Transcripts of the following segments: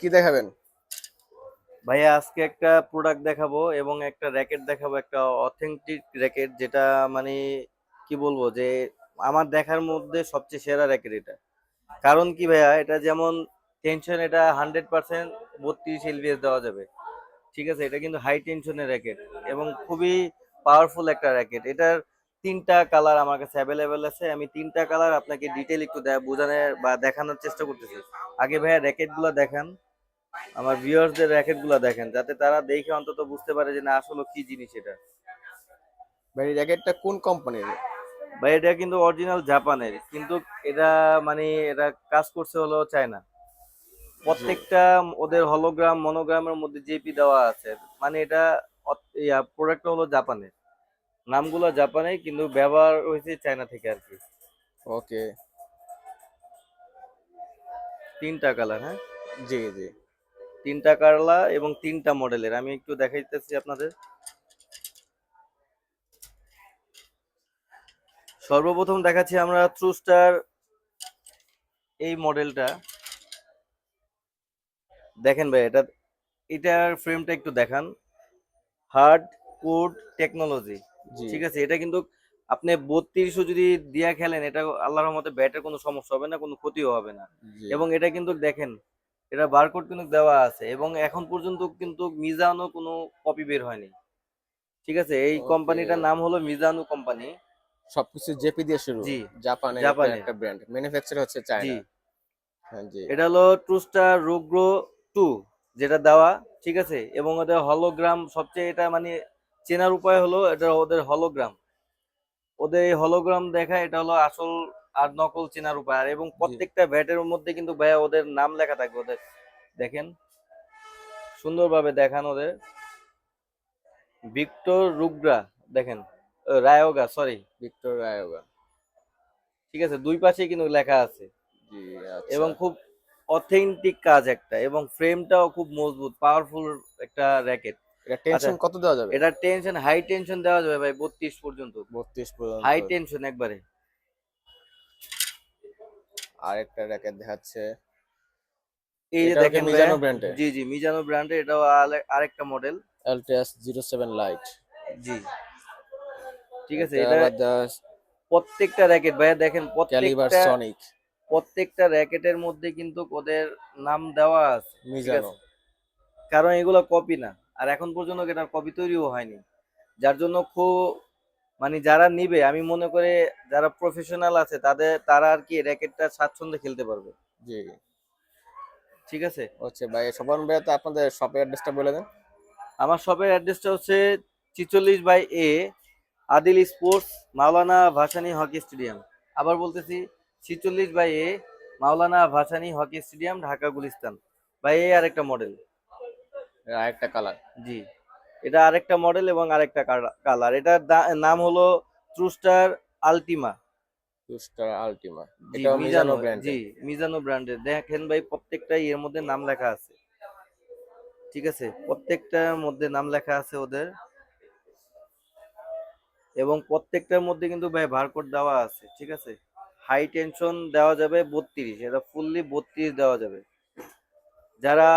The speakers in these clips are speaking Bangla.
কি দেখাবেন? ভাইয়া, আজকে একটা প্রোডাক্ট দেখাবো এবং একটা র্যাকেট দেখাবো, একটা অথেন্টিক র্যাকেট যেটা মানে কি বলব যে আমার দেখার মধ্যে সবচেয়ে সেরা র্যাকেট এটা। কারণ কি ভাইয়া, এটা যেমন টেনশন এটা হান্ড্রেড পার্সেন্ট বত্রিশ এলবিএস দেওয়া যাবে। ঠিক আছে? এটা কিন্তু হাই টেনশনের র্যাকেট এবং খুবই পাওয়ারফুল একটা র্যাকেট এটার তিনটা কালার আমার কাছে অ্যাভেলেবেল আছে। আমি তিনটা কালার আপনাকে ডিটেল একটু বোঝানোর বা দেখানোর চেষ্টা করতেছি। আগে ভাইয়া র্যাকেটগুলো দেখান। আমার ভিউয়ার্সদের র্যাকেটগুলা দেখেন যাতে তারা দেখে অন্তত বুঝতে পারে যে না আসলে কি জিনিস এটা। ভাই এই জ্যাকেটটা কোন কোম্পানির বা এটা কিন্তু অরিজিনাল জাপানের কিন্তু এটা মানে এটা কাজ করছে হলো চায়না প্রত্যেকটা ওদের হলোগ্রাম মনোগ্রামের মধ্যে জেপি দেওয়া আছে। মানে এটা প্রোডাক্টটা হলো জাপানের নামগুলো জাপানে কিন্তু ব্যবহার হয়েছে চায়না থেকে আর কি। ওকে। তিনটা কালার হ্যাঁ? জি জি। তিনটা কারলা এবং তিনটা মডেলের। আমি একটু দেখাইতেছি আপনাদের। সর্বপ্রথম দেখাচ্ছি আমরা ট্রুস্টার এই মডেলটা। দেখেন ভাই এটা এটার ফ্রেমটা একটু দেখান। হার্ড কোড টেকনোলজি ঠিক আছে? এটা কিন্তু আপনি বত্রিশও যদি দিয়া খেলেন এটা আল্লাহর রহমতে ব্যাটের কোনো সমস্যা হবে না কোনো ক্ষতিও হবে না। এবং এটা কিন্তু দেখেন এটা বারকোড কিন্তু দেওয়া আছে এবং এখন পর্যন্ত কিন্তু মিজানো কোনো কপি বের হয়নি। ঠিক আছে? এই কোম্পানিটার নাম হলো মিজানো কোম্পানি সবকিছু জেপি দিয়ে শুরু। জি, জাপানের। একটা ব্র্যান্ড ম্যানুফ্যাকচার হচ্ছে জি। চায়না হ্যাঁ জি। এটা হলো ট্রুস্টার রুগ্রো টু যেটা দেওয়া ঠিক আছে? এবং ওদের হলোগ্রাম সবচেয়ে এটা মানে চেনার উপায় হলো এটা ওদের হলোগ্রাম ওদের এই হলোগ্রাম দেখা এটা হলো আসল আর নকল চেনার উপায়। আর এবং প্রত্যেকটা ব্যাটের মধ্যে কিন্তু ভাইয়া ওদের নাম লেখা থাকবে ওদের। দেখেন সুন্দরভাবে দেখান ওদের। ভিক্টর রুগ্রা দেখেন রায়োগা সরি ভিক্টর রায়োগা। ঠিক আছে দুই পাশে কিন্তু লেখা আছে। আচ্ছা। এবং খুব অথেন্টিক কাজ একটা এবং ফ্রেমটাও খুব মজবুত পাওয়ারফুল একটা র্যাকেট এটা টেনশন আচ্ছা। কত দেওয়া যাবে? এটা টেনশন হাই টেনশন দেওয়া যাবে ভাই বত্রিশ পর্যন্ত। 32 পর্যন্ত। হাই টেনশন একবারে। আর একটা র্যাকেট দেখাচ্ছে। এই যে দেখেন মিজানো ভাইয়া, ব্র্যান্ডের? জি জি মিজানো ব্র্যান্ডে এটাও আরেকটা মডেল এলটিএস 07 লাইট জি। ঠিক আছে এটা প্রত্যেকটা র্যাকেট ভাইয়া দেখেন প্রত্যেকটা সনিক প্রত্যেকটা র্যাকেটের মধ্যে কিন্তু ওদের নাম দেওয়া আছে মিজানো। কারণ এগুলো কপি না। আর এখন পর্যন্ত এটার কপি তৈরিও হয়নি। যার জন্য খুব মানে যারা নিবে আমি মনে করে যারা প্রফেশনাল আছে তাদের তারা আর কি র্যাকেটটা স্বাচ্ছন্দ্যে খেলতে পারবে। জি ঠিক আছে? হচ্ছে ভাই সবার ভাই তো আপনাদের শপের অ্যাড্রেসটা বলে দেন। আমার শপের অ্যাড্রেসটা হচ্ছে চিচল্লিশ by A Adil sports Maulana Bhasani hockey stadium. আবার বলতেছি ছিচল্লিশ by A Maulana Bhasani hockey stadium Dhaka Gulistan. By A আরেকটা মডেল এর আরেকটা কালার জি। এটা আরেকটা মডেল এবং আরেকটা কালার এটার নাম হলো ট্রুস্টার আলটিমা টুস্টার আলটিমা জি, মিজানো ব্র্যান্ড জি মিজানো ব্র্যান্ডের দেখেন ভাই প্রত্যেকটা এর মধ্যে নাম লেখা আছে। ঠিক আছে? প্রত্যেকটার মধ্যে নাম লেখা আছে ওদের। এবং প্রত্যেকটার মধ্যে কিন্তু ভাই বারকোড দেওয়া আছে। ঠিক আছে? হাই টেনশন দেওয়া যাবে বত্রিশ। এটা ফুললি বত্রিশ দেওয়া যাবে। যারা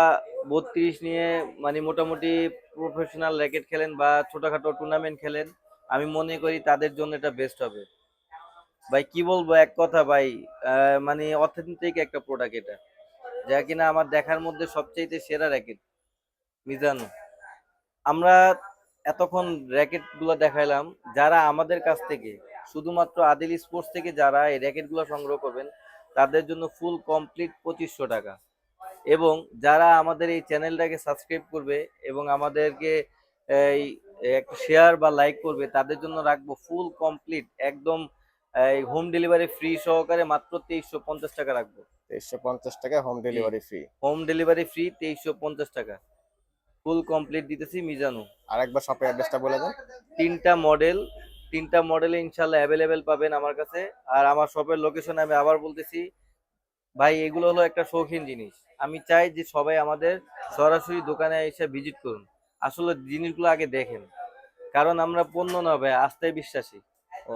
বত্রিশ নিয়ে মানে মোটামুটি প্রফেশনাল র্যাকেট খেলেন বা ছোটখাটো টুর্নামেন্ট খেলেন, আমি মনে করি তাদের জন্য এটা বেস্ট হবে। ভাই, কি বলব? এক কথা ভাই মানে অথেন্টিক একটা প্রোডাক্ট এটা। যা কিনা আমার দেখার মধ্যে সবচেয়ে সেরা র্যাকেট মিজানো। আমরা এতক্ষণ র্যাকেটগুলো দেখাইলাম, যারা আমাদের কাছ থেকে, শুধুমাত্র আদিল স্পোর্টস থেকে যারা এই র্যাকেটগুলো সংগ্রহ করবেন, তাদের জন্য ফুল কমপ্লিট পঁচিশশো টাকা। এবং যারা আমাদের এই চ্যানেলটাকে সাবস্ক্রাইব করবে এবং আমাদেরকে এই একটা শেয়ার বা লাইক করবে তাদের জন্য রাখব ফুল কমপ্লিট একদম এই হোম ডেলিভারি ফ্রি সহকারে মাত্র তেইশশো পঞ্চাশ টাকা রাখব। তেইশশো পঞ্চাশ টাকা home delivery free. Home delivery free তেইশশো পঞ্চাশ টাকা। ফুল কমপ্লিট দিতেছি মিজানু। আর একবার শপের অ্যাড্রেসটা বলে দেন। তিনটা মডেল তিনটা মডেলে ইনশাল্লাহ অ্যাভেলেবেল পাবেন আমার কাছে। আর আমার শপের লোকেশন আমি আবার বলতেছি ভাই এগুলো হলো একটা শৌখিন জিনিস। আমি চাই যে সবাই আমাদের সরাসরি দোকানে এসে ভিজিট করুন। আসলে জিনিসগুলো আগে দেখেন। কারণ আমরা পণ্য না ভাই আস্থায় বিশ্বাসী।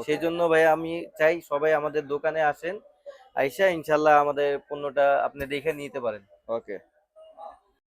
সেই জন্য ভাই আমি চাই সবাই আমাদের দোকানে আসেন আইসা ইনশাল্লাহ আমাদের পণ্যটা আপনি দেখে নিতে পারেন। ওকে